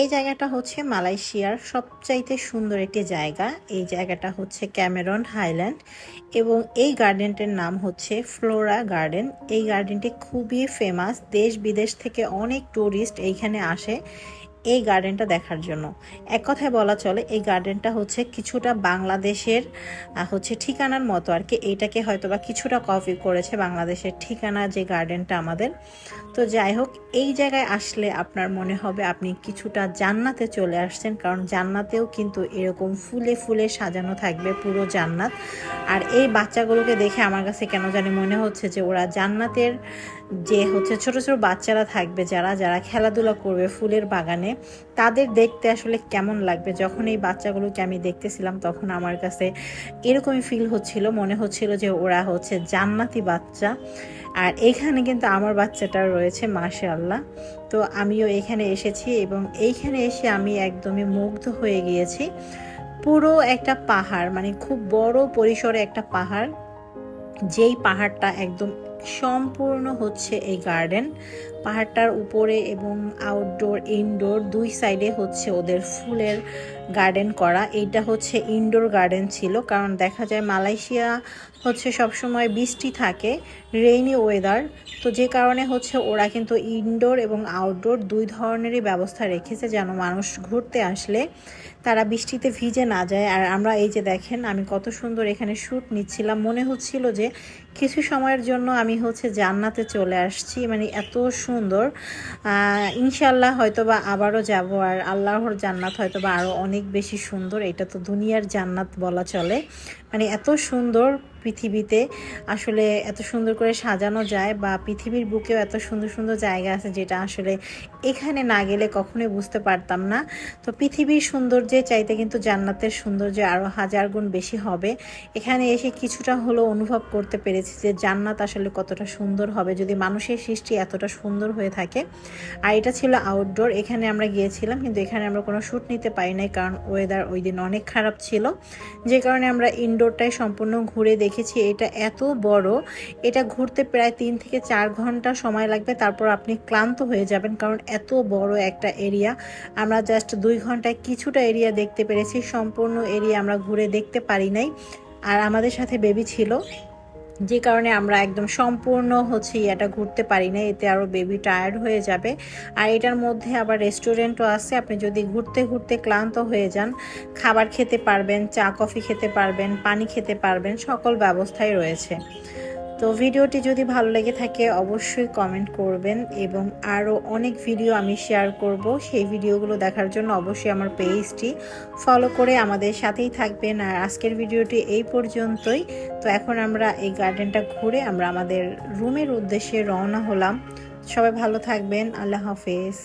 এই জায়গাটা হচ্ছে মালয়েশিয়ার সবচাইতে সুন্দর একটি জায়গা। এই জায়গাটা হচ্ছে ক্যামেরন হাইল্যান্ড এবং এই গার্ডেনটির নাম হচ্ছে ফ্লোরা গার্ডেন। এই গার্ডেনটি খুবই ফেমাস দেশ বিদেশ থেকে অনেক ট্যুরিস্ট এইখানে আসে এই গার্ডেনটা দেখার জন্য। এক কথায় বলা চলে, এই গার্ডেনটা হচ্ছে কিছুটা বাংলাদেশের হচ্ছে ঠিকানার মতো আর কি। এইটাকে হয়তো বা কিছুটা কপি করেছে বাংলাদেশের ঠিকানা যে গার্ডেনটা আমাদের। তো যাই হোক, এই জায়গায় আসলে আপনার মনে হবে আপনি কিছুটা জান্নাতে চলে আসছেন, কারণ জান্নাতেও কিন্তু এরকম ফুলে ফুলে সাজানো থাকবে পুরো জান্নাত। আর এই বাচ্চাগুলোকে দেখে আমার কাছে কেন জানি মনে হচ্ছে যে ওরা জান্নাতের যে হচ্ছে ছোট ছোট বাচ্চারা থাকবে, যারা যারা খেলাধুলা করবে ফুলের বাগানে তাদের দেখতে আসলে কেমন লাগবে? যখন এই বাচ্চাগুলোকে আমি দেখতেছিলাম, তখন আমার কাছে এরকমই ফিল হচ্ছিল। মনে হচ্ছিল যে ওরা হচ্ছে জান্নাতি বাচ্চা। আর এখানে কিন্তু আমার বাচ্চাটা রয়েছে মাশা আল্লাহ তো আমিও এখানে এসেছি এবং এইখানে এসে আমি একদমই মুগ্ধ হয়ে গিয়েছি। পুরো একটা পাহাড় মানে খুব বড় পরিসরে একটা পাহাড়, যেই পাহাড়টা একদম সম্পূর্ণ হচ্ছে এই গার্ডেন পাহাড়টার উপরে এবং আউটডোর ইনডোর দুই সাইডে হচ্ছে ওদের ফুলের গার্ডেন করা। এইটা হচ্ছে ইনডোর গার্ডেন ছিল, কারণ দেখা যায় মালয়েশিয়া হচ্ছে সবসময় বৃষ্টি থাকে রেইনি ওয়েদার তো যে কারণে হচ্ছে ওরা কিন্তু ইনডোর এবং আউটডোর দুই ধরনেরই ব্যবস্থা রেখেছে, যেন মানুষ ঘুরতে আসলে তারা বৃষ্টিতে ভিজে না যায়। আর আমরা এই যে দেখেন, আমি কত সুন্দর এখানে শ্যুট নিচ্ছিলাম। মনে হচ্ছিল যে কিছু সময়ের জন্য আমি হচ্ছে জান্নাতে চলে আসছি মানে এত সুন্দর আহ, ইনশাল্লাহ হয়তোবা আবারও যাব আর আল্লাহর জান্নাত হয়তো বা আরও অনেক বেশি সুন্দর। এটা তো দুনিয়ার জান্নাত বলা চলে। মানে এত সুন্দর পৃথিবীতে আসলে এত সুন্দর করে সাজানো যায় বা পৃথিবীর বুকেও এত সুন্দর সুন্দর জায়গা আছে যেটা আসলে এখানে না গেলে কখনোই বুঝতে পারতাম না। তো পৃথিবীর সৌন্দর্যে চাইতে কিন্তু জান্নাতের সৌন্দর্য আরও হাজার গুণ বেশি হবে। এখানে এসে কিছুটা হলেও অনুভব করতে পেরেছি যে জান্নাত আসলে কতটা সুন্দর হবে যদি মানুষের সৃষ্টি এতটা সুন্দর হয়ে থাকে। আর এটা ছিল আউটডোর এখানে আমরা গিয়েছিলাম কিন্তু এখানে আমরা কোনো শ্যুট নিতে পারি নাই কারণ ওয়েদার ওই দিন অনেক খারাপ ছিল। যে কারণে আমরা ইনডোরটাই সম্পূর্ণ ঘুরে দেখেছি, এটা এত বড়। এটা ঘুরতে প্রায় তিন থেকে চার ঘণ্টা সময় লাগবে, তারপর আপনি ক্লান্ত হয়ে যাবেন কারণ এত বড় একটা এরিয়া। আমরা জাস্ট দুই ঘন্টায় কিছুটা এরিয়া দেখতে পেরেছি, সম্পূর্ণ এরিয়া আমরা ঘুরে দেখতে পারি নাই। আর আমাদের সাথে বেবি ছিল। যে কারণে আমরা একদম সম্পূর্ণ হচ্ছে ইয়াটা ঘুরতে পারি না, এতে আরও বেবি টায়ার্ড হয়ে যাবে। আর এটার মধ্যে আবার রেস্টুরেন্টও আছে, আপনি যদি ঘুরতে ঘুরতে ক্লান্ত হয়ে যান, খাবার খেতে পারবেন, চা, কফি খেতে পারবেন, পানি খেতে পারবেন, সকল ব্যবস্থাই রয়েছে। তো ভিডিওটি যদি ভালো লেগে থাকে, অবশ্যই কমেন্ট করবেন এবং আরও অনেক ভিডিও আমি শেয়ার করব। সেই ভিডিওগুলো দেখার জন্য অবশ্যই আমার পেজটি ফলো করে আমাদের সাথেই থাকবেন। আর আজকের ভিডিওটি এই পর্যন্তই। তো এখন আমরা এই গার্ডেনটা ঘুরে আমরা আমাদের রুমের উদ্দেশ্যে রওনা হলাম। সবাই ভালো থাকবেন। আল্লাহ হাফেজ।